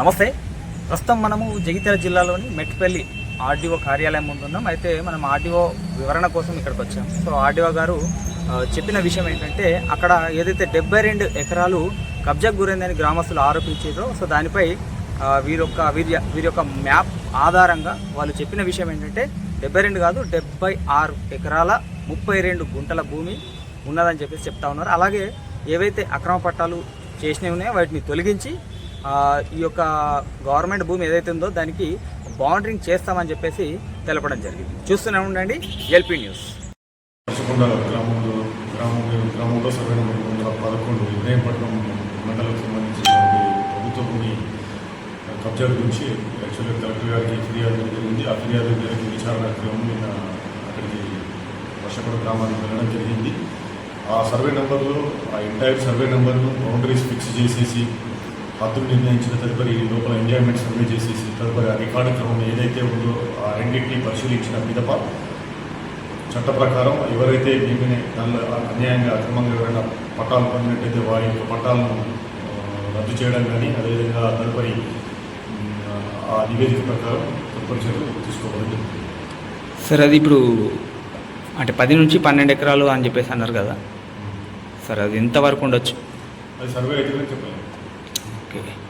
నమస్తే. ప్రస్తుతం మనము జగిత్యాల జిల్లాలోని మెట్పల్లి ఆర్డీఓ కార్యాలయం ముందున్నాం అయితే మనం ఆర్డీఓ వివరణ కోసం ఇక్కడికి వచ్చాం. సో ఆర్డీఓ గారు చెప్పిన విషయం ఏంటంటే అక్కడ ఏదైతే డెబ్బై రెండు ఎకరాలు కబ్జాకు గురైందని గ్రామస్తులు ఆరోపించారో సో దానిపై వీరి యొక్క వీరి వీరి యొక్క మ్యాప్ ఆధారంగా వాళ్ళు చెప్పిన విషయం ఏంటంటే డెబ్బై రెండు కాదు డెబ్బై ఆరు ఎకరాల ముప్పై రెండు గుంటల భూమి ఉన్నదని చెప్పేసి చెప్తా ఉన్నారు. అలాగే ఏవైతే అక్రమ పట్టాలు చేసినవి ఉన్నాయో వాటిని తొలగించి ఈ యొక్క గవర్నమెంట్ భూమి ఏదైతే ఉందో దానికి బౌండరింగ్ చేస్తామని చెప్పేసి తెలపడం జరిగింది. చూస్తూనే ఉండండి ఎల్పీ న్యూస్. గ్రామంలో గ్రామంలో గ్రామంలో సర్వే వందల పదకొండు ఇబ్రాహీంపట్నం మండలకు సంబంధించినటువంటి ప్రభుత్వ భూమి కబ్జా గురించి యాక్చువల్గా కలెక్టర్ గారికి ఫిర్యాదు జరిగింది. ఆ ఫిర్యాదు మేరకు విచారణ క్రమం నిన్న అక్కడికి వర్షపడ గ్రామానికి వెళ్ళడం జరిగింది. ఆ సర్వే నెంబర్లో ఆ ఎంటైర్ సర్వే నెంబర్ను బౌండరీస్ ఫిక్స్ చేసేసి హద్దులు నిర్ణయించిన తదుపరి లోపల ఎంజాయ్మెంట్ సర్వే చేసేసి తదుపరి ఆ రికార్డు క్రమం ఏదైతే ఉందో ఆ రెండింటిని పరిశీలించిన పిదప చట్ట ప్రకారం ఎవరైతే భూమిని దానిలో అన్యాయంగా అక్రమంగా ఎవరైనా పట్టాలు పొందినట్టయితే వారి యొక్క పట్టాలను రద్దు చేయడం కానీ అదేవిధంగా తదుపరి ఆ నివేదిక ప్రకారం తదుపరి చర్యలు తీసుకోబడింది సార్ అది ఇప్పుడు అంటే పది నుంచి పన్నెండు ఎకరాలు అని చెప్పేసి అన్నారు కదా. సార్ అది ఎంతవరకు ఉండొచ్చు? అది సర్వే అయితే చెప్పాలి Okay.